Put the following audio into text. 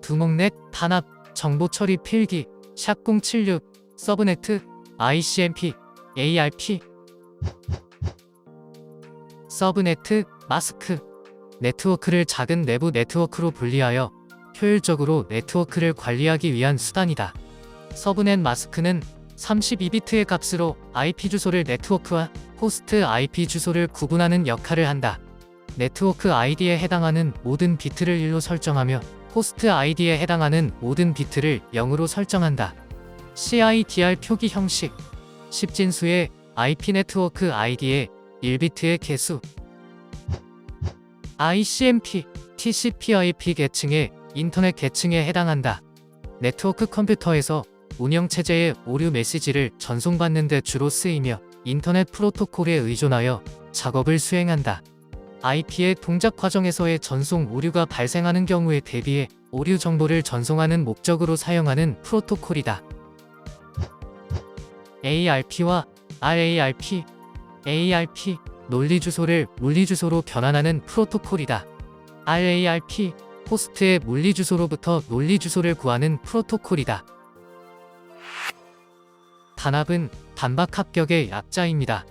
두목넷, 단합, 정보 처리 필기, 샵076, 서브네트, ICMP, ARP 서브네트, 마스크 네트워크를 작은 내부 네트워크로 분리하여 효율적으로 네트워크를 관리하기 위한 수단이다. 서브넷 마스크는 32비트의 값으로 IP 주소를 네트워크와 호스트 IP 주소를 구분하는 역할을 한다. 네트워크 아이디에 해당하는 모든 비트를 1로 설정하며 호스트 아이디에 해당하는 모든 비트를 0으로 설정한다. CIDR 표기 형식 10진수의 IP 네트워크 아이디에 1비트의 개수 ICMP, TCP/IP 계층의 인터넷 계층에 해당한다. 네트워크 컴퓨터에서 운영체제의 오류 메시지를 전송받는 데 주로 쓰이며 인터넷 프로토콜에 의존하여 작업을 수행한다. IP의 동작 과정에서의 전송 오류가 발생하는 경우에 대비해 오류 정보를 전송하는 목적으로 사용하는 프로토콜이다. ARP와 RARP, ARP 논리 주소를 물리 주소로 변환하는 프로토콜이다. RARP 호스트의 물리 주소로부터 논리 주소를 구하는 프로토콜이다. 단합은 단박 합격의 약자입니다.